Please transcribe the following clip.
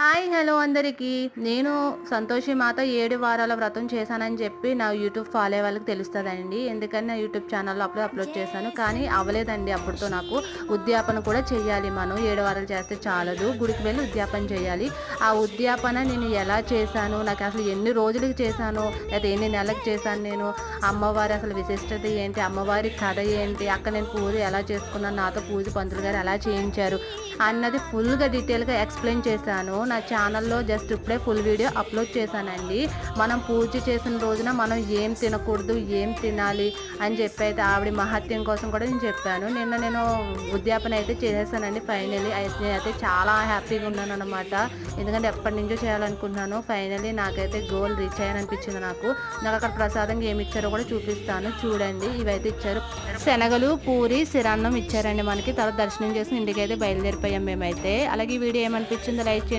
Hi hello అందరికీ. నేను సంతోషి మాత ఏడు వారాల వ్రతం చేశానని చెప్పి నా యూట్యూబ్ ఫాలో వాళ్ళకి తెలుస్తుందండి. ఎందుకని నా యూట్యూబ్ ఛానల్లో అప్పుడు అప్లోడ్ చేశాను. కానీ అవ్వలేదండి అప్పుడుతో నాకు. ఉద్యాపన కూడా చేయాలి మనం. ఏడు వారాలు చేస్తే చాలదు. గుడికి వెళ్ళి ఉద్యాపన చేయాలి ఆ ఉద్యాపన నేను ఎలా చేశాను? నాకు అసలు ఎన్ని రోజులకి చేశాను? లేదా ఎన్ని నెలలకు చేశాను నేను? అమ్మవారి అసలు విశిష్టత ఏంటి? అమ్మవారి కథ ఏంటి? అక్కడ నేను పూజ ఎలా చేసుకున్నాను? నాతో పూజ పంతులు గారు ఎలా చేయించారు? అన్నది ఫుల్గా డీటెయిల్గా ఎక్స్ప్లెయిన్ చేశాను. నా ఛానల్లో జస్ట్ ఇప్పుడే ఫుల్ వీడియో అప్లోడ్ చేశానండి. మనం పూజ చేసిన రోజున మనం ఏం తినకూడదు ఏం తినాలి అని చెప్పి అయితే ఆవిడ మహత్యం కోసం కూడా నేను చెప్పాను. నిన్న నేను ఉద్యాపన అయితే చేసేసానండి. ఫైనలీ అయితే నేనైతే చాలా హ్యాపీగా ఉన్నాను అనమాట ఎందుకంటే ఎప్పటి నుంచో చేయాలనుకున్నాను ఫైనలీ నాకైతే గోల్ రీచ్ అయ్యాననిపించింది నాకు. నాకు అక్కడ ప్రసాదంగా ఏమి ఇచ్చారో కూడా చూపిస్తాను. చూడండి. ఇవైతే ఇచ్చారు. శనగలు పూరి సిరాన్నం ఇచ్చారండి మనకి. తర్వాత దర్శనం చేసి ఇంటికి అయితే బయలుదేరిపోయాం మేమైతే. అలాగే ఈ వీడియో ఏమనిపించిందో లైక్ చేయండి.